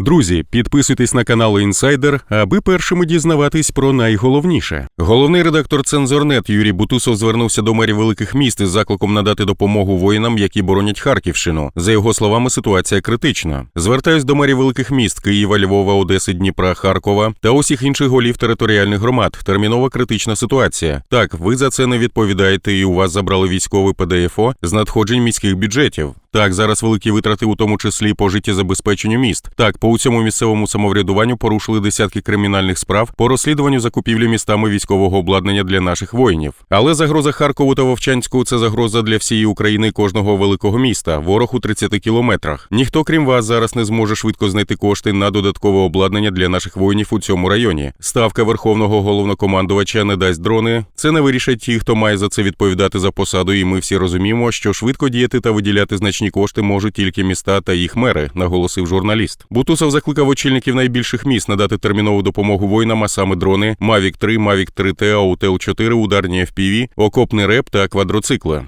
Друзі, підписуйтесь на канал Інсайдер, аби першими дізнаватись про найголовніше. Головний редактор Цензорнет Юрій Бутусов звернувся до мерів великих міст із закликом надати допомогу воїнам, які боронять Харківщину. За його словами, ситуація критична. Звертаюсь до мерів великих міст Києва, Львова, Одеси, Дніпра, Харкова та усіх інших голів територіальних громад. Термінова критична ситуація. Так, ви за це не відповідаєте, і у вас забрали військовий ПДФО з надходжень міських бюджетів. Так, зараз великі витрати, у тому числі по життєзабезпеченню міст. Так, по усьому місцевому самоврядуванню порушили десятки кримінальних справ по розслідуванню закупівлі містами військового обладнання для наших воїнів. Але загроза Харкову та Вовчанську це загроза для всієї України і кожного великого міста. Ворог у 30 кілометрах. Ніхто, крім вас, зараз не зможе швидко знайти кошти на додаткове обладнання для наших воїнів у цьому районі. Ставка верховного головнокомандувача не дасть дрони. Це не вирішать ті, хто має за це відповідати за посаду. І ми всі розуміємо, що швидко діяти та виділяти значні кошти можуть тільки міста та їх мери, наголосив журналіст. Бутусов закликав очільників найбільших міст надати термінову допомогу воїнам, а саме дрони Мавік 3, Mavic 3T, Autel 4, ударні FPV, окопний реп та квадроцикли.